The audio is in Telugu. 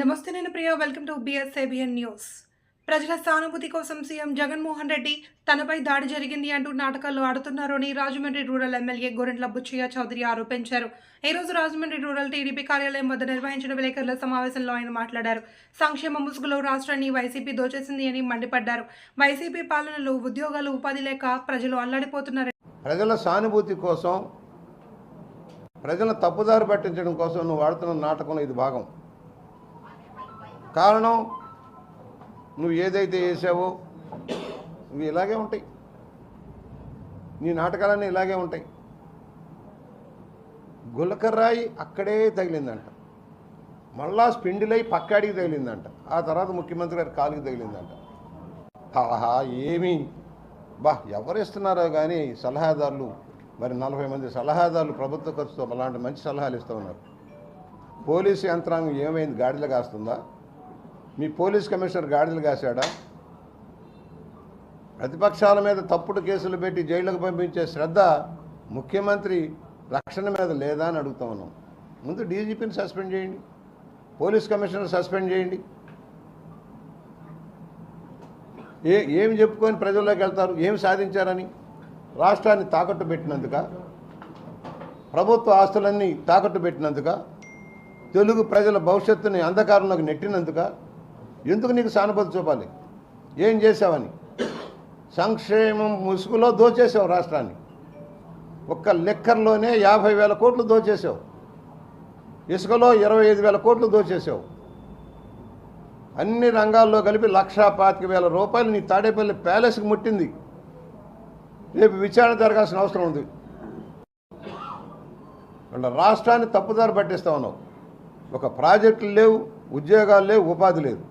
నమస్తే నేను Priya welcome to BSABN news ప్రజల సానుభూతి కోసం సీఎం జగన్మోహన్ రెడ్డి తనపై దాడి జరిగింది అంటూ నాటకాలు ఆడుతున్నారని రాజమండ్రి రూరల్ ఎమ్మెల్యే గోరెంట్ల బుచ్చయ్య చౌదరి ఆరోపించారు. ఈ రోజు రాజమండ్రి రూరల్ టీడీపీ కార్యాలయం వద్ద నిర్వహించిన విలేకరుల సమావేశంలో ఆయన మాట్లాడారు. సంక్షేమ ముసుగులో రాష్ట్రాన్ని వైసీపీ దోచేసింది అని మండిపడ్డారు. వైసీపీ పాలనలో ఉద్యోగాలు ఉపాధి లేక ప్రజలు అల్లాడిపోతున్నారు. ప్రజల సానుభూతి కోసం ప్రజలను తప్పుదారి పట్టించడం కోసం నువ్వు ఆడుతున్న నాటకంలో ఇది భాగం. కారణం నువ్వు ఏదైతే చేసావో ఇవి ఇలాగే ఉంటాయి. నీ నాటకాలన్నీ ఇలాగే ఉంటాయి. గులకర్రాయి అక్కడే తగిలిందంట. మళ్ళా స్పిండిలై పక్కాడికి తగిలిందంట. ఆ తర్వాత ముఖ్యమంత్రి గారి కాలుకి తగిలిందంట. ఆహా ఏమి? బా ఎవరు ఇస్తున్నారో కానీ సలహాదారులు మరి నలభై మంది సలహాదారులు ప్రభుత్వ ఖర్చుతో అలాంటి మంచి సలహాలు ఇస్తూ ఉన్నారు. పోలీసు యంత్రాంగం ఏమైంది? గాడిలో కాస్తుందా? మీ పోలీస్ కమిషనర్ గాడిదలు కాశాడా? ప్రతిపక్షాల మీద తప్పుడు కేసులు పెట్టి జైలుకు పంపించే శ్రద్ధ ముఖ్యమంత్రి రక్షణ మీద లేదా అని అడుగుతా ఉన్నాం. ముందు డీజీపీని సస్పెండ్ చేయండి. పోలీస్ కమిషనర్ సస్పెండ్ చేయండి. ఏ ఏమి చెప్పుకొని ప్రజల్లోకి వెళ్తారు? ఏమి సాధించారని? రాష్ట్రాన్ని తాకట్టు పెట్టినందుక? ప్రభుత్వ ఆస్తులన్నీ తాకట్టు పెట్టినందుక? తెలుగు ప్రజల భవిష్యత్తుని అంధకారంలోకి నెట్టినందుక? ఎందుకు నీకు సానుభూతి చూపాలి? ఏం చేసావని సంక్షేమం ముసుగులో దోచేసావు రాష్ట్రాన్ని. ఒక్క లెక్కర్లోనే యాభై వేల కోట్లు దోచేసావు ఇసుకలో ఇరవై ఐదు వేల కోట్లు దోచేసావు అన్ని రంగాల్లో కలిపి లక్షా పాతిక వేల రూపాయలు నీ తాడేపల్లి ప్యాలెస్కి ముట్టింది. రేపు విచారణ జరగాల్సిన అవసరం ఉంది. రాష్ట్రాన్ని తప్పుదారి పట్టిస్తా ఉన్నావు. ఒక ప్రాజెక్టులు లేవు ఉద్యోగాలు లేవు ఉపాధి లేదు.